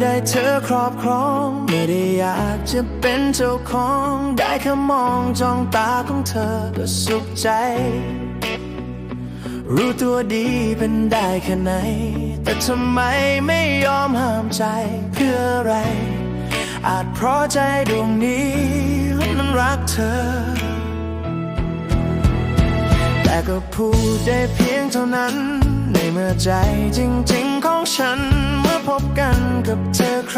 ได้เธอครอบครอง ไม่ได้อยากจะเป็นเจ้าของ ได้แค่มองจ้องตาของเธอก็สุขใจ รู้ตัวดีเป็นได้แค่ไหน แต่ทำไมไม่ยอมห้ามใจเพื่ออะไร อาจเพราะใจดวงนี้มันรักเธอ แต่ก็พูดได้เพียงเท่านั้น ในเมื่อใจจริงๆของฉัน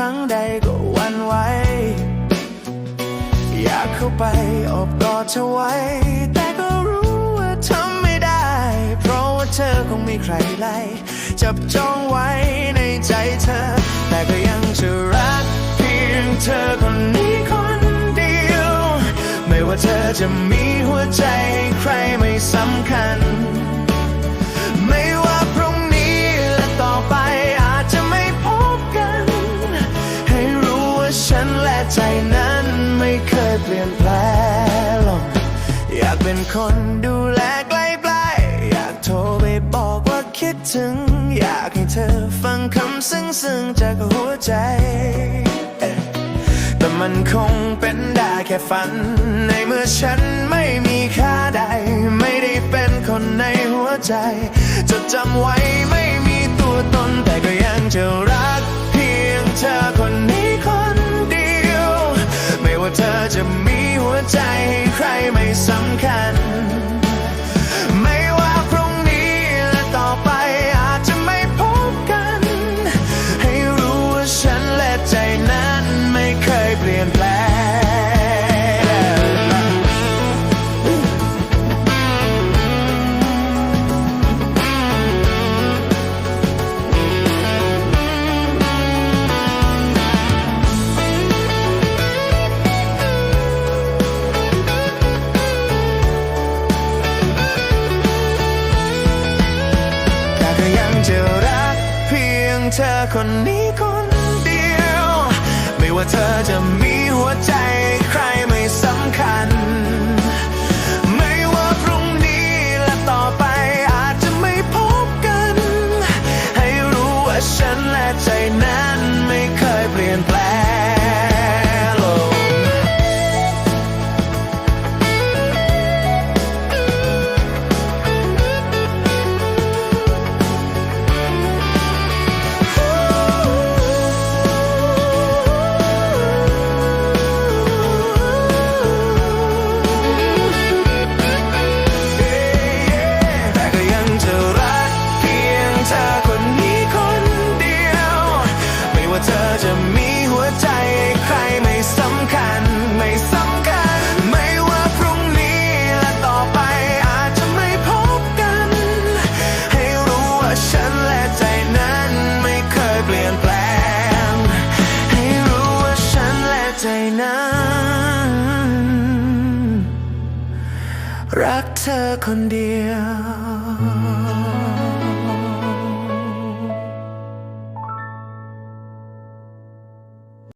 รั้งใดก็วันไหว อยากเข้าไปอบกอดเธอไว้ แต่ก็รู้ว่าทำไม่ได้ เพราะว่าเธอคงมีใครไล่จับจ้องไว้ในใจเธอ แต่ก็ยังจะรักเพียงเธอคนนี้คนเดียว ไม่ว่าเธอจะมีหัวใจให้ใครไม่สำคัญ ลี่ยนแปลงหรอยากเป็นคนดูแลใกล้ๆอยากโทรไปบอกว่าคิดถึง อยากให้เธอฟังคำซึ้งๆจากหัวใจ แต่มันคงเป็นได้แค่ฝัน ในเมื่อฉันไม่มีค่าใด ไม่ได้เป็นคนในหัวใจจดจำไว้ไม่มีตัวตนแต่ก็ยังจะรัก เพียงเธอคนนี้ ส เธอคนนี้คนเดียว ไม่ว่าเธอจะมีหัวใจ รักเธอคนเดียว